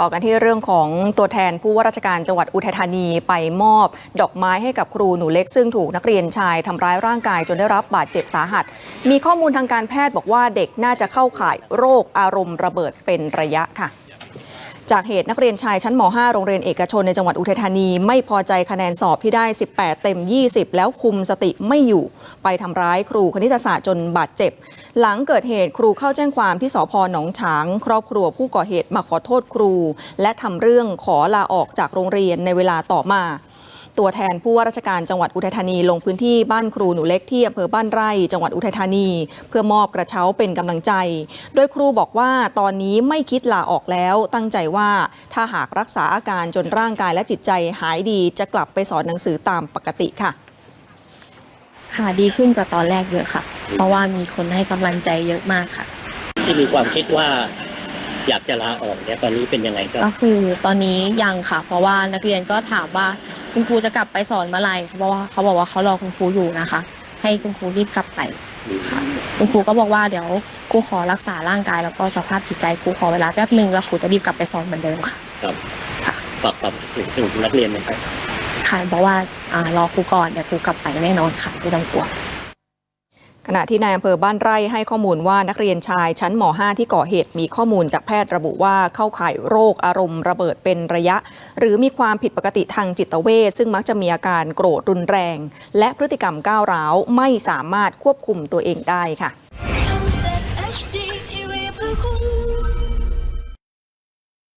ต่อกันที่เรื่องของตัวแทนผู้ว่าราชการจังหวัดอุทัยธานีไปมอบ ดอกไม้ให้กับครูหนูเล็ก ซึ่งถูกนักเรียนชายทำร้ายร่างกายจนได้รับบาดเจ็บสาหัส มีข้อมูลทางการแพทย์บอกว่าเด็กน่าจะเข้าข่ายโรคอารมณ์ระเบิดเป็นระยะค่ะ จากเหตุนักเรียนชายชั้นม .5 โรงเรียนเอกชนในจังหวัดอุทัยธานี ไม่พอใจคะแนนสอบที่ได้ 18 เต็ม 20 แล้วคุมสติไม่อยู่ ไปทำร้ายครูคณิตศาสตร์จนบาดเจ็บ หลังเกิดเหตุครูเข้าแจ้งความที่สพหนองฉาง ครอบครัวผู้ก่อเหตุมาขอโทษครู และทำเรื่องขอลาออกจากโรงเรียนในเวลาต่อมา ตัวแทนผู้ว่าราชการจังหวัดอุทัยธานี ลงพื้นที่บ้านครูหนูเล็กที่อำเภอบ้านไร่ จังหวัดอุทัยธานี เพื่อมอบกระเช้าเป็นกำลังใจ โดยครูบอกว่าตอนนี้ไม่คิดลาออกแล้ว ตั้งใจว่าถ้าหากรักษาอาการจนร่างกายและจิตใจหายดีจะกลับไปสอนหนังสือตามปกติค่ะ ค่ะดีขึ้นกว่าตอนแรกเยอะค่ะ เพราะว่ามีคนให้กำลังใจเยอะมากค่ะ ที่มีความคิดว่าอยากจะลาออกเนี่ยตอนนี้เป็นยังไงครับก็คือตอนนี้ยังค่ะ เพราะว่านักเรียนก็ถามว่า คุณครูจะกลับไปสอนเมื่อไหร่เพราะว่าเขาบอกว่าเขารอคุณครูอยู่นะคะ ให้คุณครูรีบกลับไปค่ะคุณครูก็บอกว่าเดี๋ยวครูขอรักษาร่างกายแล้วก็สภาพจิตใจครูขอเวลาแป๊บหนึ่งแล้วครูจะรีบกลับไปสอนเหมือนเดิมค่ะครับค่ะฝากความถึงถึงนักเรียนหนะครับค่ะบอกว่าอ่ารอครูก่อนเดี๋ยวครูกลับไปแน่นอนค่ะไม่ต้องกลัว ขณะที่นายอำเภอบ้านไร่ให้ข้อมูลว่านักเรียนชายชั้นม .5 ที่ก่อเหตุมีข้อมูลจากแพทย์ระบุว่าเข้าข่ายโรคอารมณ์ระเบิดเป็นระยะ หรือมีความผิดปกติทางจิตเวชซึ่งมักจะมีอาการโกรธรุนแรง และพฤติกรรมก้าวร้าวไม่สามารถควบคุมตัวเองได้ค่ะ